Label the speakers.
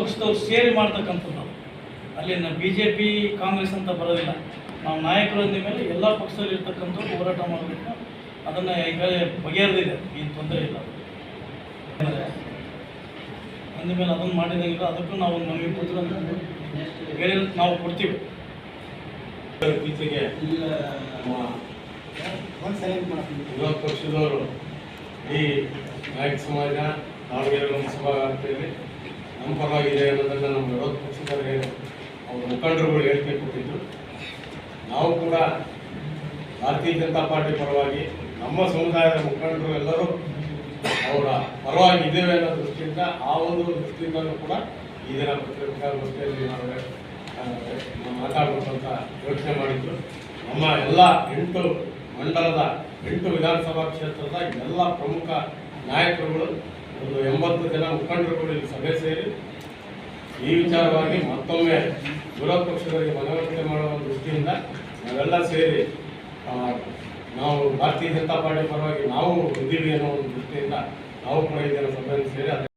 Speaker 1: ಪಕ್ಷದವ್ರು ಸೇರಿ ಮಾಡ್ತಕ್ಕಂಥದ್ದು ಅಲ್ಲಿ ಬಿ ಜೆ ಪಿ ಕಾಂಗ್ರೆಸ್ ಅಂತ ಬರೋದಿಲ್ಲ. ನಾವು ನಾಯಕರು ಅಂದ ಮೇಲೆ ಎಲ್ಲ ಪಕ್ಷದಲ್ಲಿ ಇರ್ತಕ್ಕಂಥವ್ರು ಹೋರಾಟ ಮಾಡಬೇಕು. ಅದನ್ನು ಈಗ ಬಗೆಹರಿದಿದೆ. ಏನು ತೊಂದರೆ ಇಲ್ಲ. ಅಂದ ಮೇಲೆ ಅದನ್ನು ಮಾಡಿದಂಗಿಲ್ಲ. ಅದಕ್ಕೂ ನಾವು ನಮಗೆ ಪತ್ರ ಹೇಳಿ ನಾವು ಕೊಡ್ತೀವಿ.
Speaker 2: ಇತ್ತೀಚೆಗೆ ನಮ್ಮ ವಿರೋಧ ಪಕ್ಷದವರು ಈ ನಾಯಕ ಸಮಾಜ ದಾವಣಗೆರೆ ಲೋಕಸಭಾ ವ್ಯಾಪ್ತಿಯಲ್ಲಿ ಪರವಾಗಿದೆ ಅನ್ನೋದನ್ನು ನಮ್ಮ ವಿರೋಧ ಪಕ್ಷದವರಿಗೆ ಅವರ ಮುಖಂಡರುಗಳು ಹೇಳಿಕೆ ಕೊಟ್ಟಿದ್ದರು ನಾವು ಕೂಡ ಭಾರತೀಯ ಜನತಾ ಪಾರ್ಟಿ ಪರವಾಗಿ ನಮ್ಮ ಸಮುದಾಯದ ಮುಖಂಡರು ಎಲ್ಲರೂ ಅವರ ಪರವಾಗಿ ಇದ್ದೇವೆ ಅನ್ನೋ ದೃಷ್ಟಿಯಿಂದ ಆ ಒಂದು ದೃಷ್ಟಿಯಿಂದಲೂ ಕೂಡ ಈ ದಿನ ಪತ್ರಿಕಾಗೋಷ್ಠಿಯಲ್ಲಿ ನಾವು ಮಾತಾಡಬೇಕಂತ ಯೋಚನೆ ಮಾಡಿದ್ದು. ನಮ್ಮ ಎಲ್ಲ ಎಂಟು ಮಂಡಲದ, ಎಂಟು ವಿಧಾನಸಭಾ ಕ್ಷೇತ್ರದ ಎಲ್ಲ ಪ್ರಮುಖ ನಾಯಕರುಗಳು ಎಂಬತ್ತು ಜನ ಮುಖಂಡರುಗಳು ಇಲ್ಲಿ ಸಭೆ ಸೇರಿ ಈ ವಿಚಾರವಾಗಿ ಮತ್ತೊಮ್ಮೆ ವಿರೋಧ ಪಕ್ಷಗಳಿಗೆ ಮನವರಿಕೆ ಮಾಡುವ ದೃಷ್ಟಿಯಿಂದ ನಾವೆಲ್ಲ ಸೇರಿ ನಾವು ಭಾರತೀಯ ಜನತಾ ಪಾರ್ಟಿ ಪರವಾಗಿ ನಾವು ಇದ್ದೀವಿ ಅನ್ನೋ ಒಂದು ದೃಷ್ಟಿಯಿಂದ ನಾವು ಕೂಡ ಇದನ್ನು ಸಭೆಯಲ್ಲಿ ಸೇರಿ